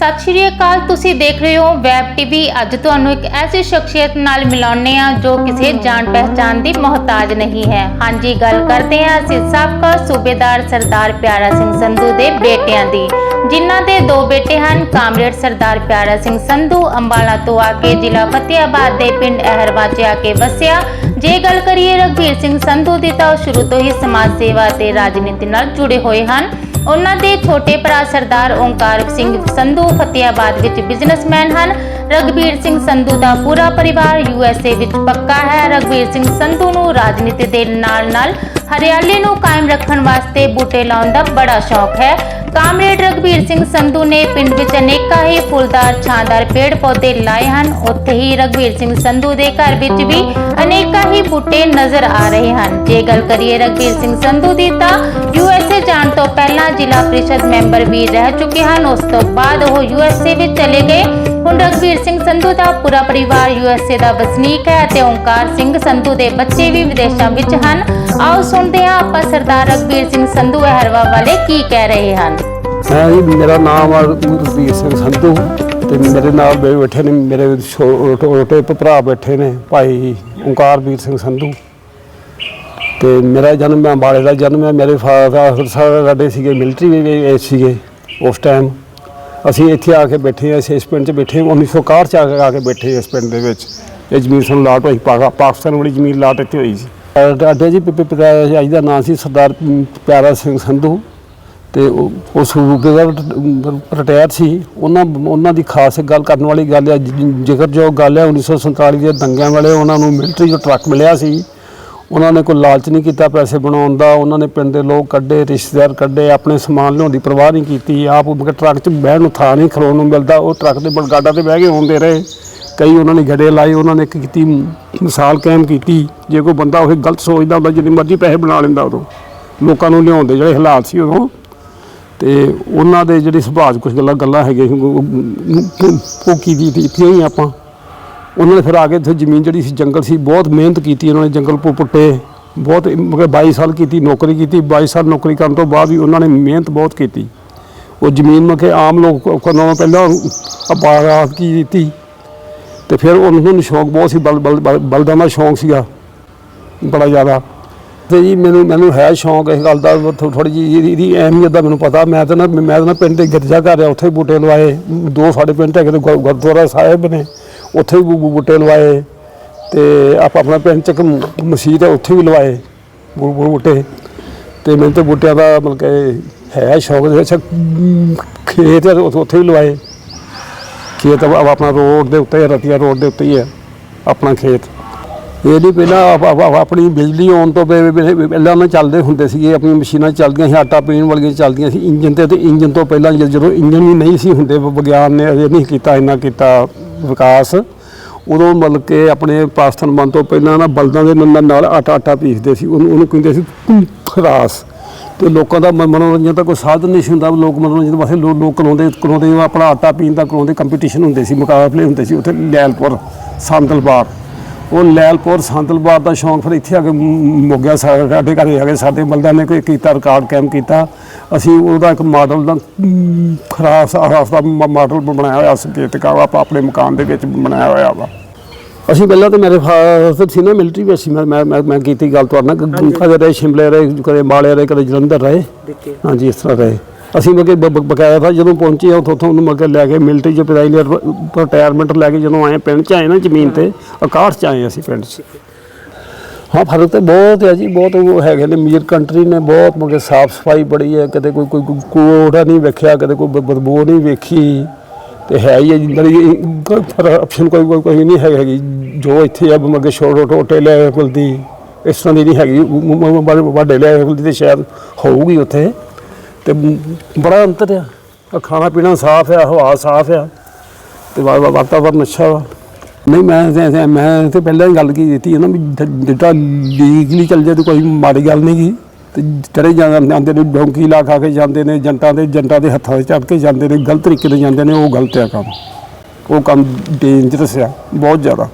ਸਤਿ ਸ਼੍ਰੀ ਅਕਾਲ, ਤੁਸੀਂ ਦੇਖ ਰਹੇ ਹੋ ਵੈਬ ਟੀਵੀ। ਅੱਜ ਤੁਹਾਨੂੰ ਇੱਕ ਐਸੀ ਸ਼ਖਸੀਅਤ ਨਾਲ ਮਿਲਾਉਂਦੇ ਆ ਜੋ ਕਿਸੇ ਜਾਣ ਪਹਿਚਾਨ ਦੀ ਮੁਹਤਾਜ ਨਹੀਂ ਹੈ। ਹਾਂਜੀ, ਗੱਲ ਕਰਦੇ ਹਾਂ ਅਸੀਂ ਸਾਬਕਾ ਸੂਬੇਦਾਰ ਸਰਦਾਰ ਪਿਆਰਾ ਸਿੰਘ ਸੰਧੂ ਦੇ ਬੇਟਿਆਂ ਦੀ, ਜਿਨ੍ਹਾਂ ਦੇ ਦੋ ਬੇਟੇ ਹਨ, ਕਾਮਰੇਡ ਸਰਦਾਰ ਪਿਆਰਾ ਸਿੰਘ ਸੰਧੂ, ਅੰਬਾਲਾ ਤੋਂ ਆ ਕੇ ਜ਼ਿਲ੍ਹਾ ਫਤਿਆਬਾਦ ਦੇ ਪਿੰਡ ਅਹਿਰਵਾ 'ਚ ਆ ਕੇ ਵਸਿਆ। ਜੇ ਗੱਲ ਕਰੀਏ ਰਘਵੀਰ ਸਿੰਘ ਸੰਧੂ ਦੀ ਤਾਂ ਉਹ ਸ਼ੁਰੂ ਤੋਂ ਹੀ ਸਮਾਜ ਸੇਵਾ ਤੇ ਰਾਜਨੀਤੀ ਨਾਲ ਜੁੜੇ ਹੋਏ ਹਨ। ਉਹਨਾਂ ਦੇ ਛੋਟੇ ਭਰਾ ਸਰਦਾਰ ਓਂਕਾਰ ਸਿੰਘ ਸੰਧੂ ਫਤਿਆਬਾਦ ਵਿੱਚ ਬਿਜ਼ਨਸਮੈਨ ਹਨ। ਰਗਬੀਰ ਸਿੰਘ ਸੰਧੂ ਦਾ ਪੂਰਾ ਪਰਿਵਾਰ ਯੂਐਸਏ ਵਿੱਚ ਪੱਕਾ ਹੈ। ਰਗਬੀਰ ਸਿੰਘ ਸੰਧੂ ਨੂੰ ਰਾਜਨੀਤੀ ਦੇ ਨਾਲ-ਨਾਲ ਹਰਿਆਲੀ ਨੂੰ ਕਾਇਮ ਰੱਖਣ ਵਾਸਤੇ ਬੂਟੇ ਲਾਉਣ ਦਾ ਬੜਾ ਸ਼ੌਕ ਹੈ। ਕਾਮਰੇਡ ਰਗਬੀਰ ਸਿੰਘ ਸੰਧੂ ਨੇ ਪਿੰਡ ਵਿੱਚ ਅਨੇਕਾਂ ਹੀ ਫੁੱਲਦਾਰ ਛਾਂਦਾਰ ਪੇੜ ਪੌਦੇ ਲਾਏ ਹਨ। ਉੱਥੇ ਹੀ ਰਗਬੀਰ ਸਿੰਘ ਸੰਧੂ ਦੇ ਘਰ ਵਿੱਚ ਵੀ ਅਨੇਕਾਂ ਹੀ ਬੂਟੇ ਨਜ਼ਰ ਆ ਰਹੇ ਹਨ। ਜੇ ਗੱਲ ਕਰੀਏ ਰਗਬੀਰ ਸਿੰਘ ਸੰਧੂ ਦੀ ਤਾਂ ਯੂਐਸਏ ਜਾਣ ਤੋਂ ਪਹਿਲਾਂ ਜ਼ਿਲ੍ਹਾ ਪ੍ਰੀਸ਼ਦ ਮੈਂਬਰ ਵੀ ਰਹਿ ਚੁੱਕੇ ਹਨ। ਉਸ ਤੋਂ ਬਾਅਦ ਉਹ ਯੂਐਸਏ ਵਿੱਚ ਚਲੇ ਗਏ। ਹੁਣ ਰਗਬੀਰ ਸਿੰਘ ਸੰਧੂ ਦਾ ਪੂਰਾ ਪਰਿਵਾਰ ਯੂਐਸਏ ਦਾ ਵਸਨੀਕ ਹੈ ਤੇ ਓਂਕਾਰ ਸਿੰਘ ਸੰਧੂ ਦੇ ਬੱਚੇ ਵੀ ਵਿਦੇਸ਼ਾਂ ਵਿੱਚ ਹਨ। ਆਓ ਸੁਣਦੇ ਹਾਂ ਆਪਾਂ ਸਰਦਾਰ ਰਗਬੀਰ ਸਿੰਘ ਸੰਧੂ ਅਹਿਰਵਾ ਵਾਲੇ ਕੀ ਕਹਿ ਰਹੇ ਹਨ। ਹਾਂ ਜੀ, ਮੇਰਾ ਨਾਮ ਆ ਸਿੰਘ ਸੰਧੂ ਤੇ ਮੇਰੇ ਨਾਲ ਬੈਠੇ ਨੇ, ਮੇਰੇ ਛੋਟੇ ਭਰਾ ਬੈਠੇ ਨੇ, ਭਾਈ ਓਂਕਾਰਵੀਰ ਸਿੰਘ ਸੰਧੂ। ਤੇ ਮੇਰਾ ਜਨਮ ਮੈਂ ਅੰਬਾਲੇ ਦਾ ਜਨਮ ਹੈ, ਮੇਰੇ ਫਾਦਰ ਸਾਡੇ ਸੀਗੇ, ਮਿਲਟਰੀ ਵਿੱਚ ਸੀਗੇ ਉਸ ਟਾਈਮ ਅਸੀਂ ਇੱਥੇ ਆ ਕੇ ਬੈਠੇ ਹਾਂ ਇਸ ਪਿੰਡ 'ਚ ਬੈਠੇ ਹਾਂ 1961 ਚ ਆ ਕੇ- ਆ ਕੇ ਬੈਠੇ ਹਾਂ ਇਸ ਪਿੰਡ ਦੇ ਵਿੱਚ। ਇਹ ਜ਼ਮੀਨ ਸਾਨੂੰ ਲਾਟ ਹੋਈ ਪਾ- ਪਾਕਿਸਤਾਨ ਵਾਲੀ ਜ਼ਮੀਨ ਲਾਟ ਇੱਥੇ ਹੋਈ ਸੀ। ਅੱਡੇ ਜੀ, ਪਿ- ਪਿਤਾ ਜੀ ਦਾ ਨਾਮ ਸੀ ਸਰਦਾਰ ਪਿਆਰਾ ਸਿੰਘ ਸੰਧੂ। ਤੇ ਉਹ ਉਹ ਸੂਬੇਦਾਰ ਰਿਟਾਇਰ ਸੀ। ਉਹਨਾਂ ਉਹਨਾਂ ਦੀ ਖਾਸ ਗੱਲ ਕਰਨ ਵਾਲੀ ਗੱਲ ਹੈ ਜਿਕਰ ਜੋ ਗੱਲ ਹੈ 1947 ਦੇ ਦੰਗਿਆਂ ਵੇਲੇ ਉਹਨਾਂ ਨੂੰ ਮਿਲਟਰੀ ਜੋ ਟਰੱਕ ਮਿਲਿਆ ਸੀ। ਉਹਨਾਂ ਨੇ ਕੋਈ ਲਾਲਚ ਨਹੀਂ ਕੀਤਾ ਪੈਸੇ ਬਣਾਉਣ ਦਾ ਉਹਨਾਂ ਨੇ ਪਿੰਡ ਦੇ ਲੋਕ ਕੱਢੇ ਰਿਸ਼ਤੇਦਾਰ ਕੱਢੇ ਆਪਣੇ ਸਮਾਨ ਲਿਆਉਣ ਦੀ ਪਰਵਾਹ ਨਹੀਂ ਕੀਤੀ। ਆਪ ਉਹ ਟਰੱਕ 'ਚ ਬਹਿਣ ਨੂੰ ਥਾਂ ਨਹੀਂ ਖਲੋਣ ਨੂੰ ਮਿਲਦਾ ਉਹ ਟਰੱਕ ਦੇ ਬਲਗਾਡਾ ਤੇ ਬਹਿ ਕੇ ਆਉਂਦੇ ਰਹੇ। ਕਈ ਉਹਨਾਂ ਨੇ ਗੜੇ ਲਾਏ ਉਹਨਾਂ ਨੇ ਇੱਕ ਕੀਤੀ ਮਿਸਾਲ ਕਾਇਮ ਕੀਤੀ। ਜੇ ਕੋਈ ਬੰਦਾ ਉਹ ਗਲਤ ਸੋਚਦਾ ਹੁੰਦਾ ਜਿੰਨੀ ਮਰਜ਼ੀ ਪੈਸੇ ਬਣਾ ਲੈਂਦਾ ਉਦੋਂ। ਲੋਕਾਂ ਨੂੰ ਲਿਆਉਣ ਦੇ ਜਿਹੜੇ ਹਾਲਾਤ ਸੀ ਉਦੋਂ। ਤੇ ਉਹਨਾਂ ਦੇ ਜਿਹੜੇ ਸੁਭਾਅ 'ਚ ਕੁਝ ਗੱਲਾਂ ਗੱਲਾਂ ਹੈਗੀਆਂ ਸੀ, ਉਹ- ਉਹ ਦੀ ਦਿੱਤੀਆਂ ਹੀ ਆਪਾਂ। ਉਹਨਾਂ ਨੇ ਫਿਰ ਆ ਕੇ ਇੱਥੇ ਜ਼ਮੀਨ ਜਿਹੜੀ ਸੀ, ਜੰਗਲ ਸੀ, ਬਹੁਤ ਮਿਹਨਤ ਕੀਤੀ ਉਹਨਾਂ ਨੇ, ਜੰਗਲ ਪੁ, ਪੁੱਟੇ, ਬਹੁਤ ਮਗਰ 22 ਸਾਲ ਕੀਤੀ, ਨੌਕਰੀ ਕੀਤੀ 22 ਸਾਲ ਨੌਕਰੀ ਕਰਨ ਤੋਂ ਬਾਅਦ ਵੀ ਉਹਨਾਂ ਨੇ ਮਿਹਨਤ ਬਹੁਤ ਕੀਤੀ। ਉਹ ਜ਼ਮੀਨ ਮੈਂ ਕਿ ਆਮ ਲੋਕ ਕੋਲੋਂ ਪਹਿਲਾਂ ਆਬਾਦ ਕੀ ਦਿੱਤੀ। ਤੇ ਫਿਰ ਉਹਨਾਂ ਨੂੰ ਸ਼ੌਂਕ ਬਹੁਤ ਸੀ, ਬਲ ਬਲ, ਬਲ- ਬਲਦਾਂ ਦਾ ਸ਼ੌਂਕ ਸੀਗਾ, ਬੜਾ ਜ਼ਿਆਦਾ। ਤੇ ਜੀ ਮੈਨੂੰ ਮੈਨੂੰ ਹੈ ਸ਼ੌਂਕ ਇਸ ਗੱਲ ਦਾ ਥੋੜੀ ਜਿਹੀ ਇਹਦੀ- ਇਹਦੀ ਅਹਿਮੀਅਤ ਦਾ ਮੈਨੂੰ ਪਤਾ। ਮੈਂ ਤਾਂ ਨਾ, ਮੈਂ ਤਾਂ ਨਾ ਪਿੰਡ ਦੇ ਗਿਰਜਾ ਘਰ ਆ, ਉੱਥੇ ਬੂਟੇ ਲਵਾਏ। ਦੋ ਸਾਡੇ ਪਿੰਡ ਹੈਗੇ ਤੇ ਗੁਰ- ਗੁਰਦੁਆਰਾ ਸਾਹਿਬ ਨੇ। ਉੱਥੇ ਵੀ ਬੂ- ਬੂਟੇ ਲਵਾਏ ਤੇ ਆਪ ਆਪਣਾ ਪਿੰਡ ਚ ਇੱਕ ਮ- ਮਸਜਿਦ ਹੈ ਉੱਥੇ ਵੀ ਲਵਾਏ ਬੂ- ਬੂਟੇ। ਤੇ ਮੈਨੂੰ ਤਾਂ ਬੂਟਿਆਂ ਦਾ ਮਤਲਬ ਕਿ ਹੈ ਸ਼ੌਕ ਦੇ ਅੱਛਾ, ਖੇਤ ਹੈ ਉੱਥੇ ਵੀ ਲਵਾਏ। ਖੇਤ ਆਪਣਾ ਰੋਡ ਦੇ ਉੱਤੇ ਰਤੀਆ ਰੋਡ ਦੇ ਉੱਤੇ ਹੀ ਹੈ ਆਪਣਾ ਖੇਤ। ਇਹ ਨਹੀਂ ਪਹਿਲਾਂ ਆਪਣੀ ਬਿਜਲੀ ਆਉਣ ਤੋਂ ਪਹਿਲਾਂ ਉਹਨਾਂ ਚੱਲਦੇ ਹੁੰਦੇ ਸੀਗੇ, ਆਪਣੀਆਂ ਮਸ਼ੀਨਾਂ ਚੱਲਦੀਆਂ ਸੀ, ਆਟਾ ਪੀਣ ਵਾਲੀਆਂ ਚੱਲਦੀਆਂ ਸੀ। ਇੰਜਨ ਤੇ ਤੇ ਇੰਜਨ ਤੋਂ ਪਹਿਲਾਂ ਜਦੋਂ ਇੰਜਨ ਵੀ ਨਹੀਂ ਸੀ ਹੁੰਦੇ, ਵਿਗਿਆਨ ਨੇ ਅਜੇ ਨਹੀਂ ਕੀਤਾ, ਇੰਨਾ ਕੀਤਾ। ਵਿਕਾਸ, ਉਦੋਂ ਮਤਲਬ ਕਿ ਆਪਣੇ ਪਾਸਤਨ ਬਣ ਤੋਂ ਪਹਿਲਾਂ ਨਾ ਬਲਦਾਂ ਦੇ ਨਾਲ ਨਾਲ ਆਟਾ ਆਟਾ ਪੀਸਦੇ ਸੀ, ਉਹਨੂੰ ਉਹਨੂੰ ਕਹਿੰਦੇ ਸੀ ਖਰਾਸ। ਤੇ ਲੋਕਾਂ ਦਾ ਮ- ਮਨੋਰੰਜਨ ਦਾ ਕੋਈ ਸਾਧਨ ਨਹੀਂ ਸੀ ਹੁੰਦਾ, ਲੋਕ ਮਨੋਰੰਜਨ ਵਾਸਤੇ ਲੋ- ਲੋਕ ਕਰਾਉਂਦੇ ਕਰਾਉਂਦੇ ਆਪਣਾ ਆਟਾ ਪੀਣ ਦਾ ਕਰਾਉਂਦੇ ਕੰਪੀਟੀਸ਼ਨ ਹੁੰਦੇ ਸੀ, ਮੁਕਾਬਲੇ ਹੁੰਦੇ ਸੀ ਉੱਥੇ ਲੈਲਪੁਰ ਸੰਦਲਬਾਰ। ਉਹ ਲੈਲਪੁਰ ਸੰਦਲਬਾਰ ਦਾ ਸ਼ੌਂਕ ਫਿਰ ਇੱਥੇ ਆ ਕੇ ਮੁੱਕ ਗਿਆ ਸਾਡੇ ਘਰੇ ਆ ਕੇ ਸਾਡੇ ਬਲਦਾਂ ਨੇ ਕੋਈ ਕੀਤਾ ਰਿਕਾਰਡ ਕਾਇਮ ਕੀਤਾ। ਅਸੀਂ ਉਹਦਾ ਇੱਕ ਮਾਡਲ ਦਾ ਖਰਾਸ ਆਸ ਦਾ ਮਾਡਲ ਬਣਾਇਆ ਹੋਇਆ ਸੰਕੇਤਕ ਆਪਾਂ ਆਪਣੇ ਮਕਾਨ ਦੇ ਵਿੱਚ ਬਣਾਇਆ ਹੋਇਆ ਵਾ। ਅਸੀਂ ਪਹਿਲਾਂ ਤਾਂ ਮੇਰੇ ਫਾਦਰ ਸੀ ਨਾ ਮਿਲਟਰੀ ਵਿੱਚ ਸੀ ਮੈਂ ਮੈਂ ਮੈਂ- ਕੀਤੀ ਗੱਲ ਤੁਹਾਡੇ ਨਾਲ ਕਦੇ ਰਹੇ ਸ਼ਿਮਲੇ ਰਹੇ ਕਦੇ ਮਾਲੇ ਰਹੇ ਕਦੇ ਜਲੰਧਰ ਰਹੇ। ਹਾਂਜੀ ਇਸ ਤਰ੍ਹਾਂ ਰਹੇ। ਅਸੀਂ ਮਗੇ ਬਕਾਇਆ ਥਾ ਜਦੋਂ ਪਹੁੰਚੇ ਆ ਉੱਥੋਂ ਉੱਥੋਂ ਉਹਨੂੰ ਮਗੇ ਲੈ ਕੇ ਮਿਲਟਰੀ ਚ ਪਦਾਈ ਲਿਆ ਰਿਟਾਇਰਮੈਂਟ ਲੈ ਕੇ ਜਦੋਂ ਆਏ ਪਿੰਡ ਚ ਆਏ ਨਾ ਜ਼ਮੀਨ ਤੇ ਆਕਾਸ਼ ਚ ਆਏ ਅਸੀਂ ਪਿੰਡ ਚ। ਹਾਂ, ਫ਼ਰਕ ਤੇ ਬਹੁਤ ਹੈ ਜੀ, ਬਹੁਤ ਉਹ ਹੈਗੇ ਨੇ ਮੀਰ ਕੰਟਰੀ ਨੇ ਬਹੁਤ ਮਗੇ ਸਾਫ਼ ਸਫ਼ਾਈ ਬੜੀ ਹੈ ਕਦੇ ਕੋਈ ਕੋਈ ਕੋਈ ਕੋੜਾ ਨਹੀਂ ਵੇਖਿਆ ਕਦੇ ਕੋਈ ਬਦਬੂ ਨਹੀਂ ਵੇਖੀ, ਤੇ ਹੈ ਹੀ ਹੈ ਜਿੰਦਰ ਕੋਈ ਆਪਸ਼ਨ ਕੋਈ ਕੋਈ ਨਹੀਂ ਹੈਗੀ ਜੋ ਇੱਥੇ ਆ ਮਗੇ ਛੋਟੋ ਟੋਟੇ ਲੈ ਬਲਦੀ ਇਸ ਤਰ੍ਹਾਂ ਦੀ ਨਹੀਂ ਹੈਗੀ, ਮ- ਮ- ਮ- ਵੱਡੇ ਲੈ ਬਲਦੀ ਤੇ ਸ਼ਾਇਦ ਹੋਊਗੀ ਉੱਥੇ। ਤੇ ਬੜਾ ਅੰਤਰ ਆ। ਆਹ ਖਾਣਾ ਪੀਣਾ ਸਾਫ਼ ਆ, ਹਵਾ ਸਾਫ਼ ਆ ਤੇ ਵਾ- ਵਾ- ਵਾਤਾਵਰਨ ਅੱਛਾ ਵਾ। ਨਹੀਂ, ਮੈਂ ਤੇ- ਤੇ- ਮੈਂ ਤੇ ਪਹਿਲਾਂ ਹੀ ਗੱਲ ਕੀ ਦਿੱਤੀ ਹੈ ਨਾ ਵੀ ਜ- ਜਿੱਦਾਂ ਲੀਗਲੀ ਚੱਲ ਜਾਏ ਤਾਂ ਕੋਈ ਮਾੜੀ ਗੱਲ ਨਹੀਂ ਗੀ। ਤੇ ਚੜੇ ਜਾਂ- ਜਾਂਦੇ ਨੇ ਡੋਂਕੀ ਲਾ ਖਾ ਕੇ ਜਾਂਦੇ ਨੇ, ਜੰਟਾਂ ਦੇ ਜੰਟਾਂ ਦੇ ਹੱਥਾਂ 'ਚ ਚੜ ਕੇ ਜਾਂਦੇ ਨੇ, ਗਲਤ ਤਰੀਕੇ ਨਾਲ ਜਾਂਦੇ ਨੇ, ਉਹ ਗਲਤ ਆ ਕੰਮ। ਉਹ ਕੰਮ ਡੇਂਜਰਸ ਆ, ਬਹੁਤ ਜ਼ਿਆਦਾ।